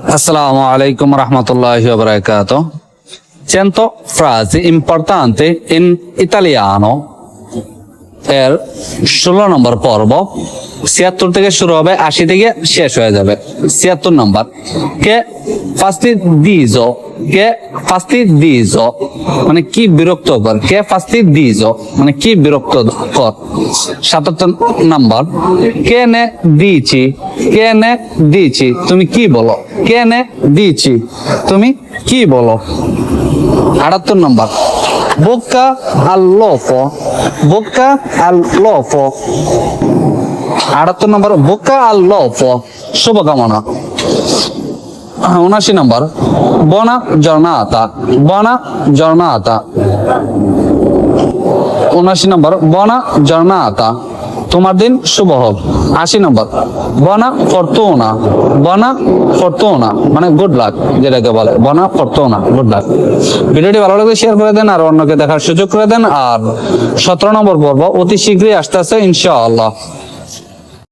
Assalamu alaikum warahmatullahi wabarakatuh. 100 frasi importanti in italiano এর ষোলো নম্বর পর্ব ছিয়াত্তর থেকে শুরু হবে, আশি থেকে শেষ হয়ে যাবে। ছিয়াত্তর নম্বর। কে ফাস্তি দিজ কে ফাস্তি দিজ মানে কি বিরক্ত কর? কে ফাস্তি দিজ মানে কি বিরক্ত কর? সাতাত্তর নাম্বার। কে নে দিয়েছি? কে নে দিয়েছি? তুমি কি বলো? কে নে দিয়েছি? তুমি কি বলো? আটাত্তর নম্বর। লোফো বোকা আল লোফো আটাত্তর নম্বর বোকা আল লফ শুভকামনা। উনাশি নম্বর বনা জর্নাতা বনা জর্নাতা উনাশি নম্বর বনা জর্নাতা তোমার দিন শুভ হোক। আশি নম্বর, বনা ফরতুনা বনা ফরতুনা মানে গুড লাক যেটাকে বলে, বনা ফরতুনা গুড লাক ভিডিওটি ভালো লাগলে শেয়ার করে দেন আর অন্যকে দেখার সুযোগ করে দেন। আর সতেরো নম্বর পর্ব অতি শীঘ্রই আসতে আসতে ইনশাআল্লাহ।